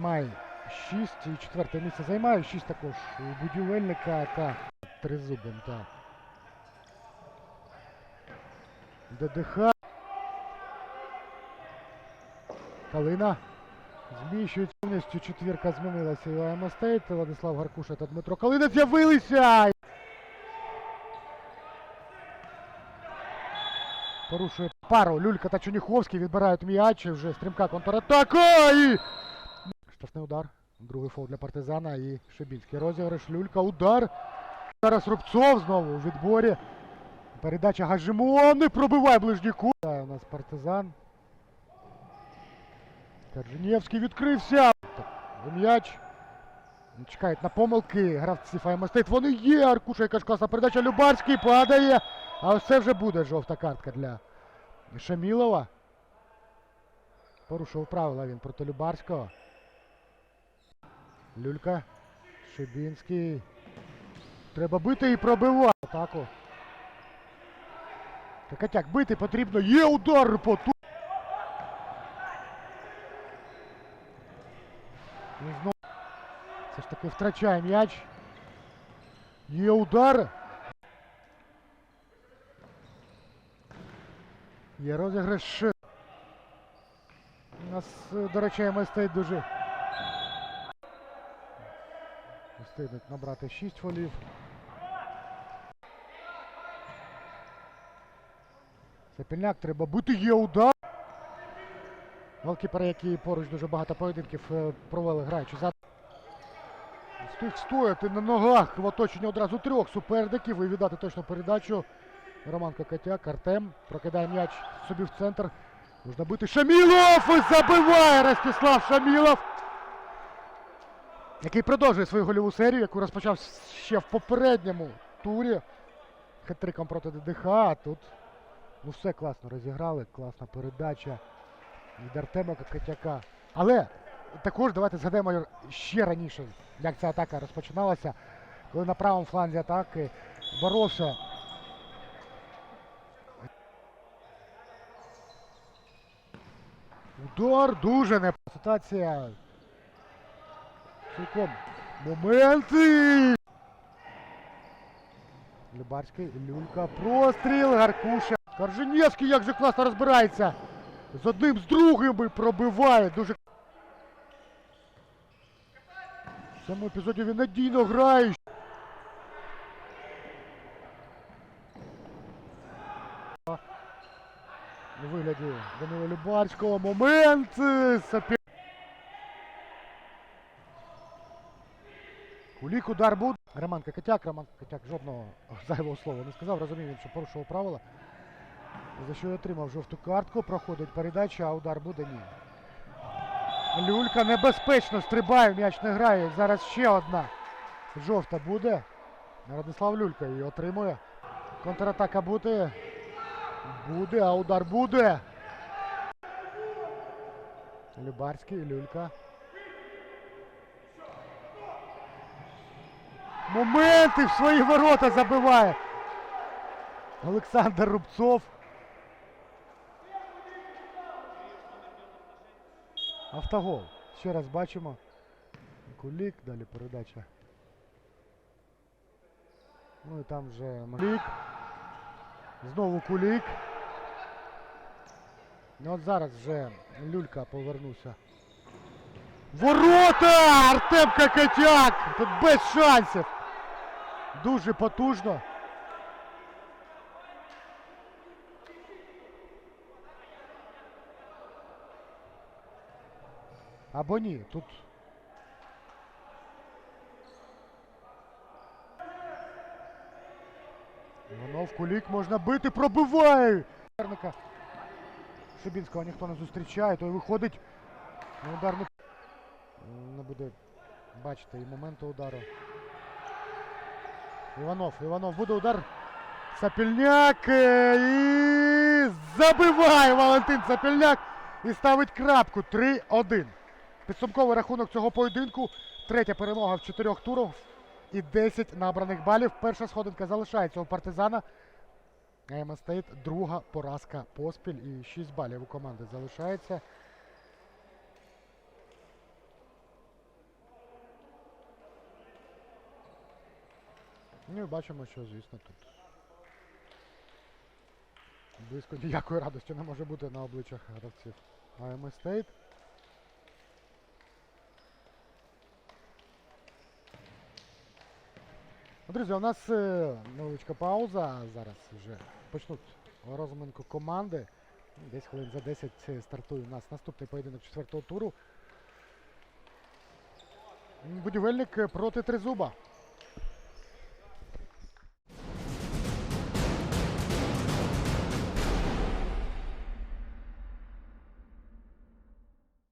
має 6 і четверте місце займає. 6 також будівельника та тризубом. Так. ДДХ. Калина. Зміщується повністю четвірка змінилася. У АМ Стейт, Владислав Гаркуша та Дмитро Калина з'явилися! Порушує пару. Люлька та Чуніховський відбирають м'яч. Вже стрімка контратака. І... Штрафний удар. Другий фол для партизана і Шибінський розіграш. Люлька. Удар. Зараз Рубцов знову у відборі. Передача Гажимон. Пробиває ближній кут. У нас партизан. Карженєвський відкрився. М'яч. Чекають на помилки гравці Файмастейт. Вони є. Аркуша якась класна передача. Любарський падає. А ось це вже буде жовта картка для Шамілова. Порушив правила він проти Любарського. Люлька. Шибінський. Треба бити і пробивати. Атаку. Катяк, бити потрібно. Є удар по ту. Знову. Все ж таки втрачає м'яч. Є удар. Є розіграш. У нас, е, до речі, МС стоїть дуже. Встигнуть набрати 6 фолів. Сапільняк треба бути, є удар. Голкіпери, які поруч дуже багато поєдинків е, провели граючи за. Встиг стояти на ногах в оточенні одразу трьох суперників і віддати точно передачу. Роман Кокотяк, Артем прокидає м'яч собі в центр. Можна бити Шамілов і забиває Ростислав Шамілов. Який продовжує свою гольову серію, яку розпочав ще в попередньому турі. Хет-триком проти ДДХ. А тут ну все класно розіграли. Класна передача від Артема Кокотяка. Але також давайте згадаємо ще раніше, як ця атака розпочиналася, коли на правому фланзі атаки боровся Удар дуже не ситуація. Моменти. Любарський, Люлька, простріл, Гаркуша. Корженєвський як же класно розбирається. З одним, з другим пробиває. Дуже. В цьому епізоді він надійно грає. У вигляді Данила Любарського. Момент. Кулік удар буде. Роман Кокотяк. Роман Кокотяк жодного зайвого слова не сказав. Розумів, він, що порушував правила. За що й отримав жовту картку. Проходить передача, а удар буде ні. Люлька небезпечно стрибає, м'яч не грає. Зараз ще одна. Жовта буде. Радислав Люлька її отримує. Контратака буде. Буде, а удар буде. Любарський, Люлька. Моменти в свої ворота забиває. Олександр Рубцов. Автогол. Ще раз бачимо. Кулік, далі передача. Ну і там вже Кулік. Знову Кулік. Ну от зараз вже Люлька повернувся. Ворота! Артем Кокотяк! Тут без шансів. Дуже потужно. Або ні, тут. Воно в кулік можна бити, пробиває! Шибінського ніхто не зустрічає, той виходить на ударну. Не буде бачити і моменту удару. Іванов, Іванов буде удар. Сапільняк е, і забиває Валентин Сапільняк і ставить крапку 3-1. Підсумковий рахунок цього поєдинку. Третя перемога в чотирьох турах і 10 набраних балів. Перша сходинка залишається у партизана. Стейт друга поразка поспіль і 6 балів у команди залишається. Ну і бачимо, що, звісно, тут близько ніякої радості не може бути на обличчях гравців АМ Стейт. Ну, Друзі, у нас е, невеличка пауза. Зараз вже почнуть розминку команди. Десь хвилин за 10 е, стартує у нас наступний поєдинок четвертого туру. Будівельник е, проти Тризуба.